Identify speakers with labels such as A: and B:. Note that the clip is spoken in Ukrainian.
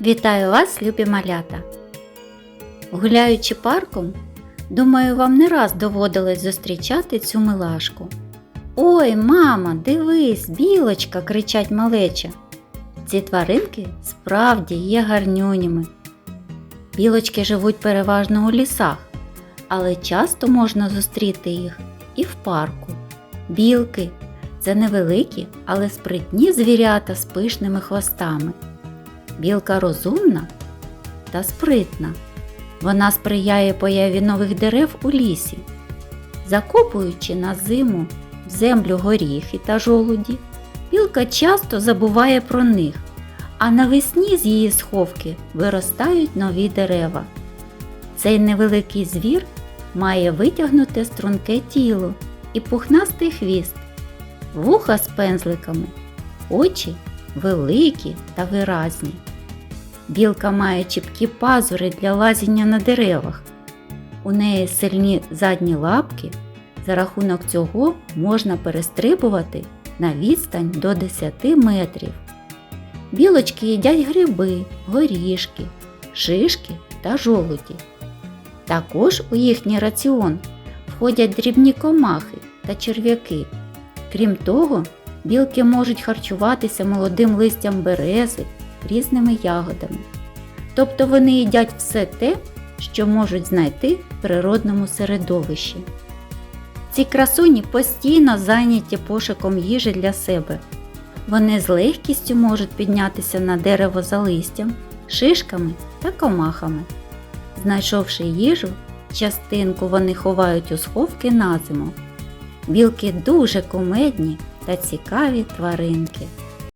A: Вітаю вас, любі малята! Гуляючи парком, думаю, вам не раз доводилось зустрічати цю милашку. Ой, мама, дивись, білочка, кричать малеча. Ці тваринки справді є гарнюнями. Білочки живуть переважно у лісах, але часто можна зустріти їх і в парку. Білки це невеликі, але спритні звірята з пишними хвостами. Білка розумна та спритна. Вона сприяє появі нових дерев у лісі. Закопуючи на зиму в землю горіхи та жолуді, білка часто забуває про них, а навесні з її сховки виростають нові дерева. Цей невеликий звір має витягнуте струнке тіло і пухнастий хвіст, вуха з пензликами, очі великі та виразні. Білка має чіпкі пазури для лазіння на деревах. У неї сильні задні лапки. За рахунок цього можна перестрибувати на відстань до 10 метрів. Білочки їдять гриби, горішки, шишки та жолуді. Також у їхній раціон входять дрібні комахи та черв'яки. Крім того, білки можуть харчуватися молодим листям берези, різними ягодами. Тобто вони їдять все те, що можуть знайти в природному середовищі. Ці красуні постійно зайняті пошуком їжі для себе. Вони з легкістю можуть піднятися на дерево за листям, шишками та комахами. Знайшовши їжу, частинку вони ховають у сховки на зиму. Білки дуже кумедні та цікаві тваринки.